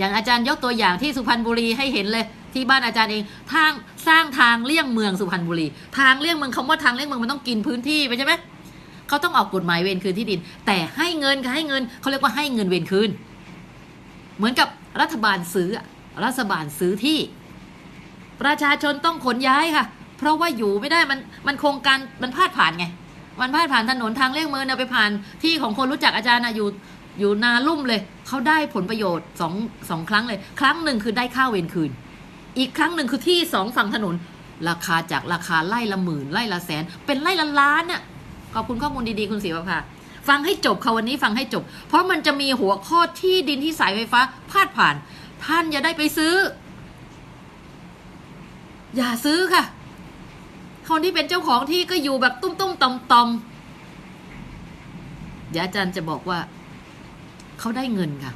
อย่างอาจารย์ยกตัวอย่างที่สุพรรณบุรีให้เห็นเลยที่บ้านอาจารย์เองทางสร้างทางเลี่ยงเมืองสุพรรณบุรี ทางเลี่ยงเมืองคำว่าทางเลี่ยงเมืองมันต้องกินพื้นที่ไปใช่ไหมเขาต้องออกกฎหมายเวรคืนที่ดิน แต่ให้เงินค่ะให้เงินเขาเรียกว่าให้เงินเวรคืน เหมือนกับรัฐบาลซื้อรัฐบาลซื้อที่ ประชาชนต้องขนย้ายค่ะ เพราะว่าอยู่ไม่ได้มันมันโครงการมันพาดผ่านไงมันพาดผ่านถนนทางเลี่ยงเมืองเนี่ยไปผ่านที่ของคนรู้จักอาจารย์นะอยู่ อยู่นาลุ่มเลยเขาได้ผลประโยชน์สองสองครั้งเลย ครั้งหนึ่งคือได้ค่าเวรคืน อีกครั้งหนึ่งคือที่สองฝั่งถนน ราคาจากราคาไล่ละหมื่นไล่ละแสน เป็นไล่ละล้านน่ะขอบคุณข้อมูลดีๆคุณศรีประภาฟังให้จบค่ะวันนี้ฟังให้จบ เพราะมันจะมีหัวข้อที่ดินที่สายไฟฟ้าพาดผ่าน ท่านอย่าได้ไปซื้อ อย่าซื้อค่ะ คนที่เป็นเจ้าของที่ก็อยู่แบบตุ้มตุ้มๆตอมตอมๆเดี๋ยวอาจารย์จะบอกว่า เขาได้เงินค่ะ